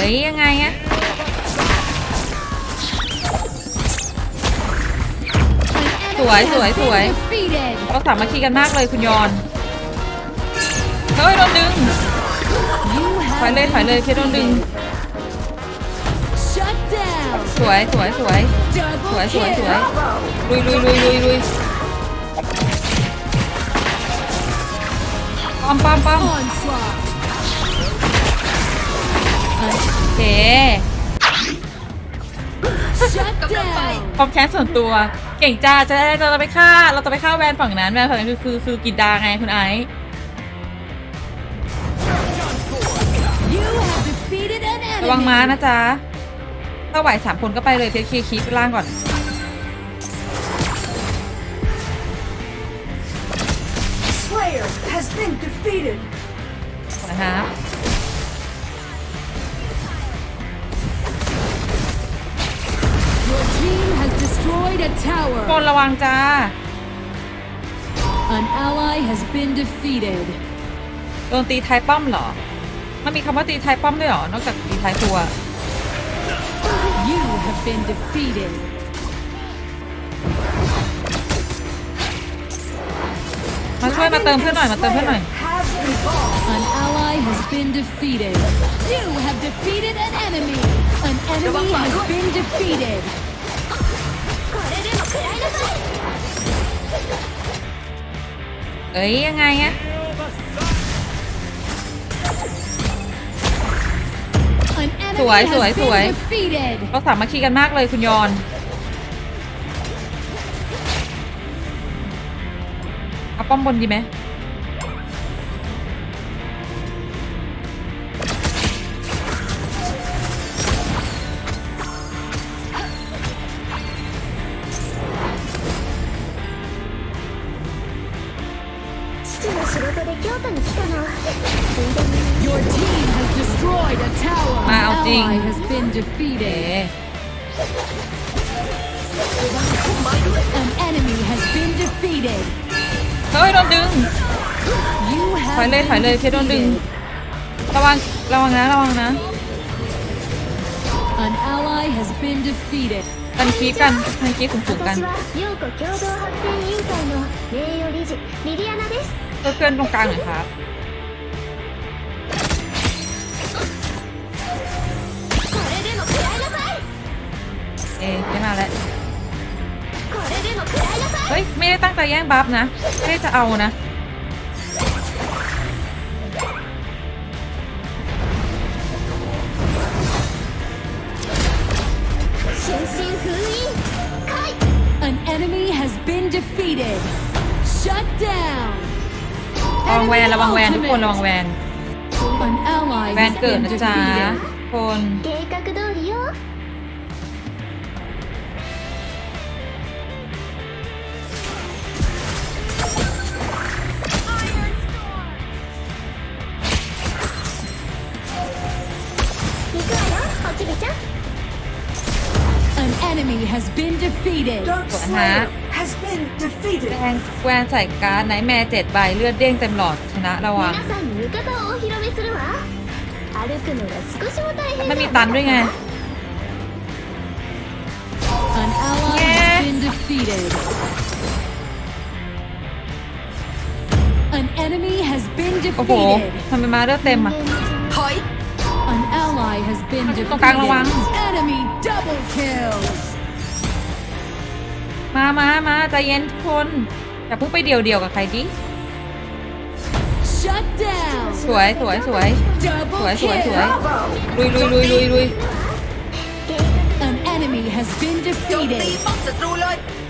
อ้ยยังไงอะสวยสวยสวย Defeated. เราสามัคคีกันมากเลยคุณยอนเฮ้ยโดนดึง You ถอย have เลยถอยเลยเพชรโดนดึง shut down. สวยสวยสวยสวย Double สวยสวย kill. ลุยลุยลุยลุยลุยป้อมป้อมป้อม Onslaught. โอเค Shut down. ความแค้นส่วนตัว เก่งจ้าจะได้เราจะไปฆ่า เราจะไปฆ่าแวนฝั่งนั้นแวนฝั่งนั้นคือคือคือกินดาไงคุณไอซ์ You have defeated an ระวัง enemy. ม้านะจ๊ะ ถ้าไหวสามคนก็ไปเลยเพชรเคลียร์คีปล่างก่อน Slayer has been defeated. นะคะ Your destroyed a คน tower. ระวังจ้า An ally has been defeated. โดนตีท้ายป้อมเหรอ มันมีคำว่าตีท้ายป้อมด้วยเหรอ นอกจากตีท้ายครัว You have been defeated. มาช่วยมาเติมเพื่อนหน่อย มาเติมเพื่อนหน่อย Has evolved. An ally has been defeated. You have defeated an enemy. An enemy has been defeated. เอ้ยยังไงอะ An enemy สวยสวย has สวย been defeated. เราสามัคคีกันมากเลยคุณยอนเอาป้อมบนดีไหม Your team has destroyed a tower. An มาเอาจริง ally has been เอ๋ defeated. An enemy has been defeated. เฮ้ยโดนดึง You ถอย have เลยถอยเลย been เพชรโดนดึง defeated. ระวัง ระวังนะ ระวังนะ An ally has been defeated. กันคีบกันกันคีบสูงๆกัน 私は陽子共同発展委員会の名誉理事リリアナです เพื่อนๆตรงกลางหน่อยครับ เอไม่มาแล้วเฮ้ย ไม่ได้ตั้งใจแย่งบัฟนะ ไม่ได้จะเอานะระวังแวนระวังแวนทุกคนระวังแวนแวนเกิดนะจ๊ะคน has been defeated. Dark Slayer has been defeated. แวนแวนใส่การ์ดไนท์แมร์เจ็ดใบเลือดเด้งเต็มหลอดชนะระวัง 皆さんに浴衣をお披露目するわ歩くのが少しも大変 มันมีตันด้วยไง An ally Yeah. has been defeated. An enemy has been โอ้โห defeated. ทำไมมาเลือดเต็มอ่ะ An ally has been ตรงกลางระวัง defeated. Enemy double kill. มามามาใจเย็นทุกคนอย่าเพิ่งไปเดี่ยวเดี่ยวๆกับใครดิ Shut down. สวยสวยสวย Double สวยสวยสวย kill. ลุยลุยลุยลุยลุย An enemy has been defeated. 行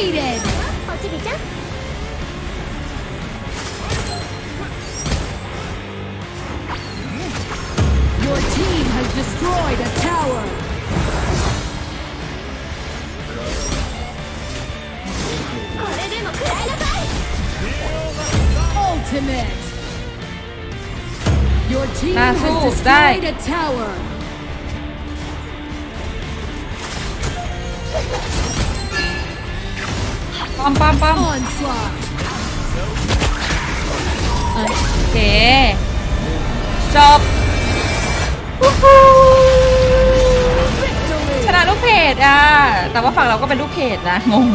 defeated! Your team has destroyed a tower! Ultimate! Your team has destroyed a tower! ป้อมป้อมป้อมโอเค จบชนะลูกเพจอะ แต่ว่าฝั่งเราก็เป็นลูกเพจนะ งง